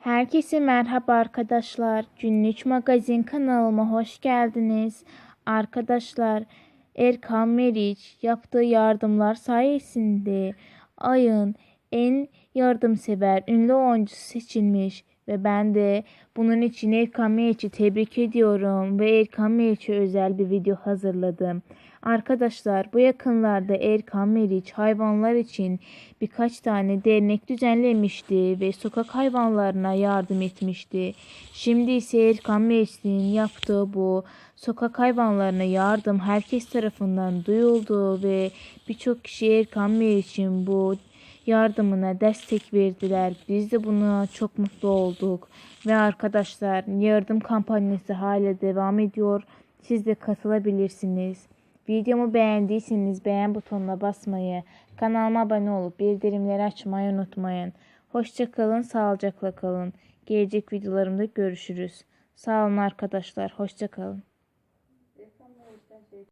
Herkese merhaba arkadaşlar. Günlük Magazin kanalıma hoş geldiniz. Arkadaşlar Erkan Meriç yaptığı yardımlar sayesinde ayın en yardımsever ünlü oyuncusu seçilmiş ve ben de bunun için Erkan Meriç'i tebrik ediyorum ve Erkan Meriç'e özel bir video hazırladım. Arkadaşlar bu yakınlarda Erkan Meriç hayvanlar için birkaç tane dernek düzenlemişti ve sokak hayvanlarına yardım etmişti. Şimdi ise Erkan Meriç'in yaptığı bu sokak hayvanlarına yardım herkes tarafından duyuldu ve birçok kişi Erkan Meriç'in bu yardımına destek verdiler. Biz de buna çok mutlu olduk. Ve arkadaşlar yardım kampanyası hala devam ediyor. Siz de katılabilirsiniz. Videomu beğendiyseniz beğen butonuna basmayı, kanalıma abone olup bildirimleri açmayı unutmayın. Hoşça kalın, sağlıcakla kalın. Gelecek videolarımda görüşürüz. Sağ olun arkadaşlar, hoşça kalın.